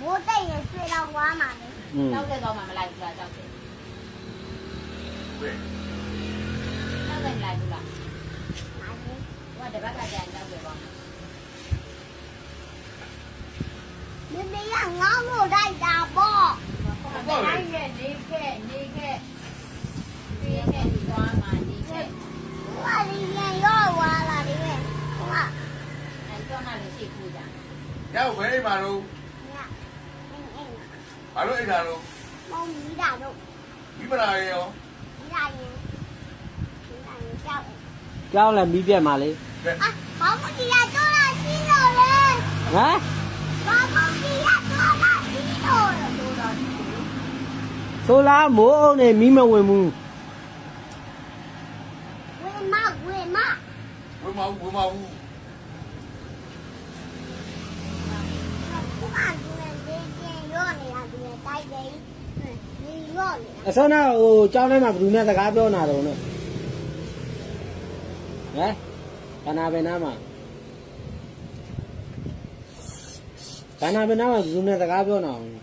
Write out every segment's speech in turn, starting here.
မိုးတိတ်ရင်ဆွေတော့ဝါမှာလေอืมတောက်တဲ့တော့မှမလိုက်ဘူးလားတောက်တယ်တောက်တယ်မလိုက်ဘူးလားမာကြီးဟိုကတပတ်ကကြာတောက်တယ်ပေါ့မိမိကငေါ့လို့လိုက်တာပေါ့ဟုတ်ပါဘူးနေခဲ့နေခဲ့နေခဲ့ဒီသွားမှနေခဲ့ဟိုကလေးပြန်ရော့ဝါလာတယ်ပဲဟိုကအဲတော့မှလည်းရှိခုကြရောက်ဘယ်အိမ်မှာတော့ညအင်းအင်း ဘာလို့အိတ်တာလို့မောင်မိတာတို့မိမလာရောမိတာရင်မိတာရင်ကြောက်ကြောက်လည်းမိပြက်မှာလေအာဘာမကြီးရတော့လားရှိတော့လေဟမ်ဘာမကြီးရတော့လားရှိတော့ဆိုလားမိုးအောင်နဲ့မိမဝင်ဘူးဝင်မဝင်မဝင်မဝင်မဘူး ခုမှသူနဲ့လေးကျင်ရော့နေတာသူနဲ့တိုက်တယ်ဒီရော့နေအစောနာဟိုကြောင်းထဲမှာဘယ်သူနဲ့စကားပြောနေတာတော့နော်ဟမ်ဘာနာပဲနားမှာဘာနာပဲနားမှာဘယ်သူနဲ့စကားပြောနေတာဟုတ်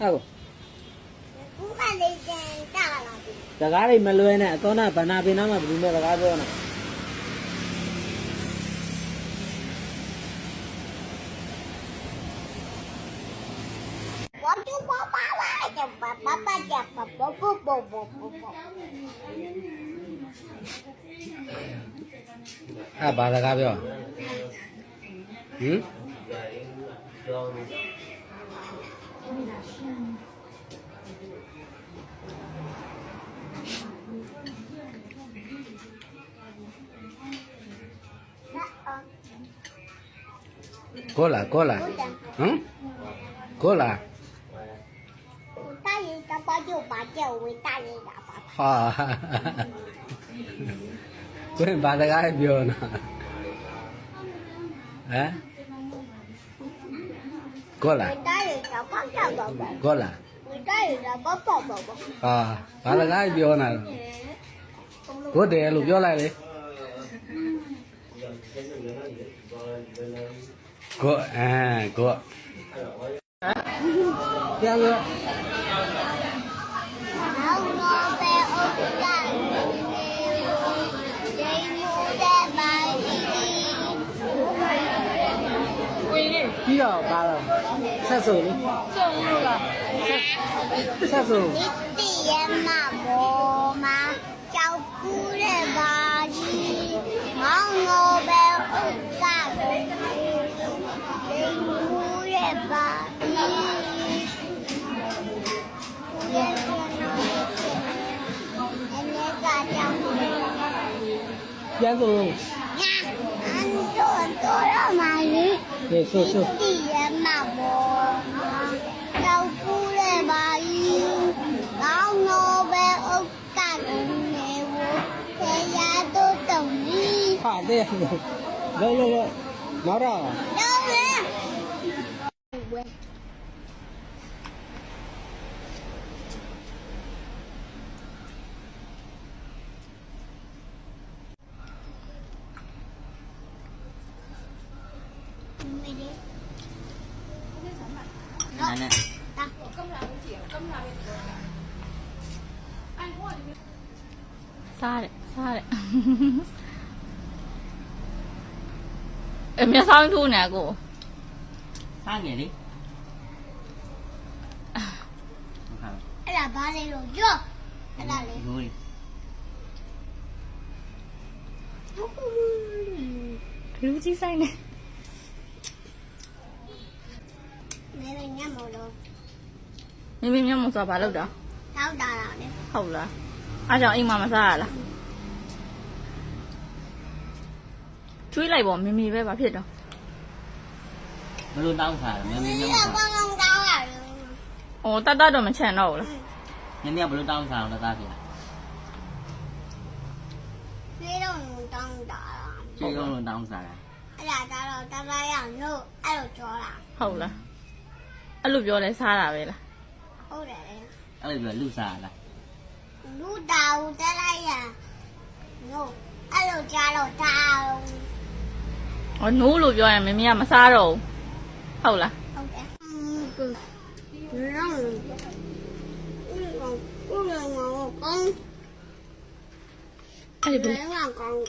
ကောခုမှလေးကျင်တာလာပြီစကားတွေမလွဲနဲ့အစောနာဘာနာပဲနားမှာဘယ်သူနဲ့စကားပြောနေတာ ဘာကျူပါပါလာကျပါပါပါ ကျပါဘောဘောဘောဘောဘောအဲ့ဘာစကားပြောဟမ် ကိုလာကိုလာ ဟုတ်တယ် ဟမ်ကိုလာ တာရင်တ ပါကျပါကျဝေတာရင်တာပါဟာကိုယ်ဘာစကားပြောနာဟမ်ကိုလာဝေတာရင်တပါကျတော့ဘောကိုလာဝေတာရင် တပါပေါ့ပေါ့ပေါ့ဟာဘာစကားပြောနာကိုတယ်လို့ပြောလိုက်လေကိုအဲကိုပြန်လို့နောက်တော့ ပြန်ကုန် Antoro mari. Ye so so. Ye ma bo. Tao pu le ba yi. Tao no be o ka ne wo. Te ya to tong ni. Ha de. Lo lo lo. Nào ra. Đâu nè. နာနဲ့စားတယ်စားတယ်အမေဆောင်းထိုးနေကိုစားငယ်လေဟုတ်ကဲ့အဲ့ဒါဘာလဲလို့ကြအဲ့ဒါလေဘူးလေလူကြီးဆိုင်နေ မဲမဲညမလို့မိမိမျက်မှောက်စားဘာလုပ်တာတောက်တာလားလေဟုတ်လားအားကြောင့်အိမ်မှာမစားရလားကျွေးလိုက်ပေါ့မိမိပဲဘာဖြစ်တော့ဘလို့တောင်းစားတယ်မင်းမဒီင်းကမကောင်းကောင်းတောက်ရတယ်။အော်တတ်တတ်တော့မချန်တော့ဘူးလားနင်းကဘလို့တောင်းစားတော့သားပြဖေးတော့တောင်းတာလားကျေလုံးလုံးတောင်းစားတာအဲ့ဒါကတော့တသားရလို့အဲ့လိုကြောတာ။ဟုတ်လား။ အဲ့လိုပြောလဲစားတာပဲလားဟုတ်တယ်လေအဲ့လိုလူစားလားလူတာဦးတလိုက်ရလို့အဲ့လိုကြားတော့တာ။အော်နိုးလို့ပြောရင်မိမိကမစားတော့ဘူးဟုတ်လားဟုတ်တယ်อืมကိုရောင်းကိုကိုရောင်းကောင်းအဲ့ဒီနေဘယ်လိုက်ကောင်း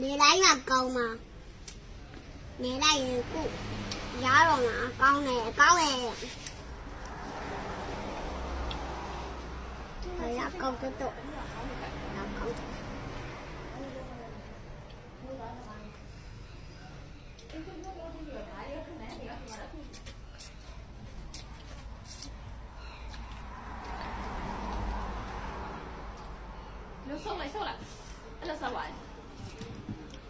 နေလိုက်မှာကောင်းမှာ vậy đây cụ gió rồi mà con này con này rồi là con cái tụ là con. Nó sâu lại sâu lại. Nó sâu lại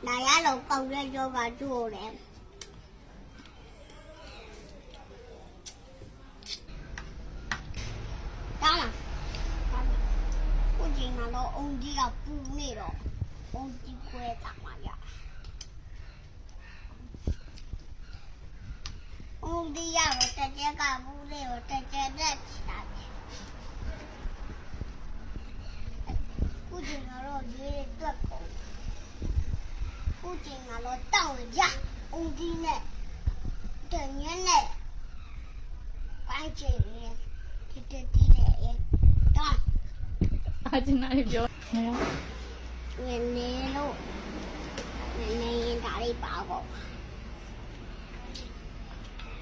哪呀老高的就把做了。当然，不仅拿到欧弟要补那个，欧弟会打麻将。欧弟要我在这干补那个，在这再起来。不仅拿到这个狗。 不仅拿了到我家，我今天等原来白姐姐，这这这这也到。阿金哪里表？没有。奶奶喽，奶奶也打了一把狗。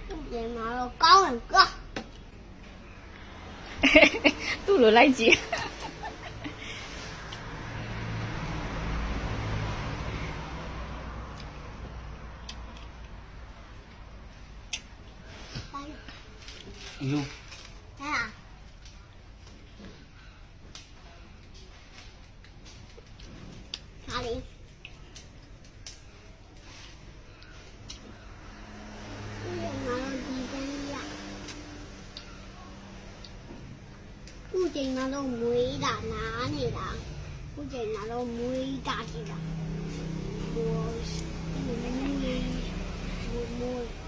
不仅拿了高冷哥。杜鲁来接。啥？啥的？姑姐拿到第，拿到五一，哪里了？姑姐拿到五一假期。我，我，我，我。